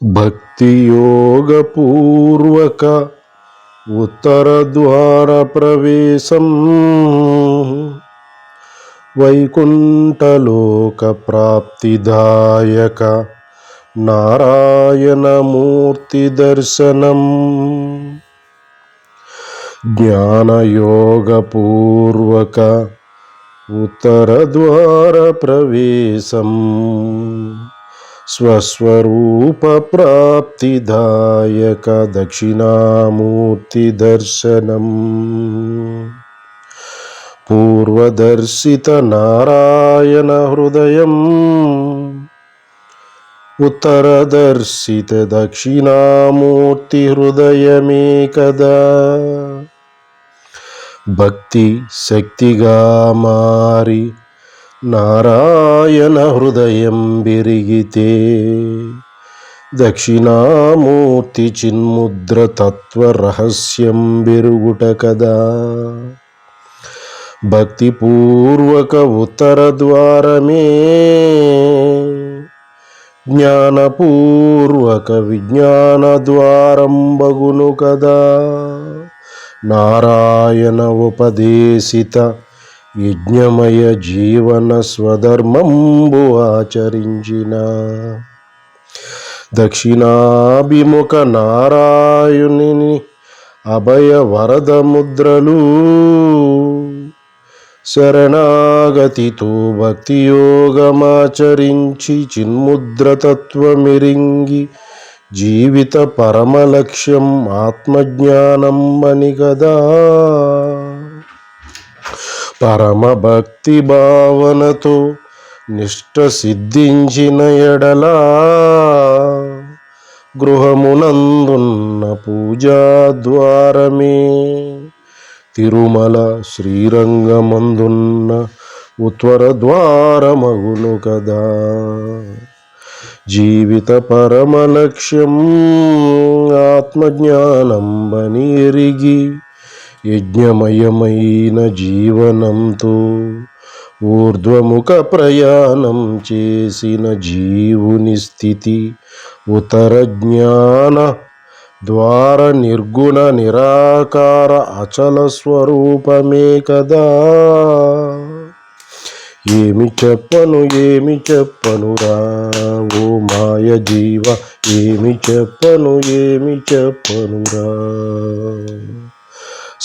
భక్తియోగపూర్వక ఉత్తరద్వార ప్రవేశం వైకుంఠలోక ప్రాప్తిదాయక నారాయణమూర్తి దర్శనం. జ్ఞానయోగపూర్వక ఉత్తరద్వార ప్రవేశం స్వస్వరూప ప్రాప్తిదాయక దక్షిణామూర్తి దర్శనం పూర్వదర్శిత నారాయణ హృదయం ఉత్తరదర్శిత దక్షిణామూర్తి హృదయమే కదా భక్తి శక్తిగా మారి నారాయణ హృదయం బిరిగితే దక్షిణామూర్తి చిన్ముద్ర తత్వ రహస్యం బెరుగుట కదా. భక్తిపూర్వక ఉత్తర ద్వారమే జ్ఞానపూర్వక విజ్ఞాన ద్వారం బగును కదా. నారాయణ ఉపదేశిత యజ్ఞమయ జీవన స్వధర్మంబు ఆచరించిన. దక్షిణాభిముఖ నారాయణుని అభయ వరద ముద్రలు శరణాగతితో భక్తియోగమాచరించి చిన్ముద్రతత్వమిరింగి జీవిత పరమలక్ష్యం ఆత్మజ్ఞానం అని కదా పరమ భక్తి భావనతో నిష్ట సిద్ధించిన ఎడలా గృహమునందున్న పూజా ద్వారమే. తిరుమల శ్రీరంగమందున్న ఉత్తర ద్వారమగును కదా. జీవిత పరమ లక్ష్యం ఆత్మజ్ఞానం బని ఎరిగి యజ్ఞమయమైన జీవనంతో ఊర్ధ్వముఖ ప్రయాణం చేసిన జీవుని స్థితి ఉతర జ్ఞాన ద్వార నిర్గుణ నిరాకార అచల స్వరూపమే కదా. ఏమి చెప్పను ఏమి చెప్పనురా ఓ మాయ జీవ ఏమి చెప్పను ఏమి చెప్పనురా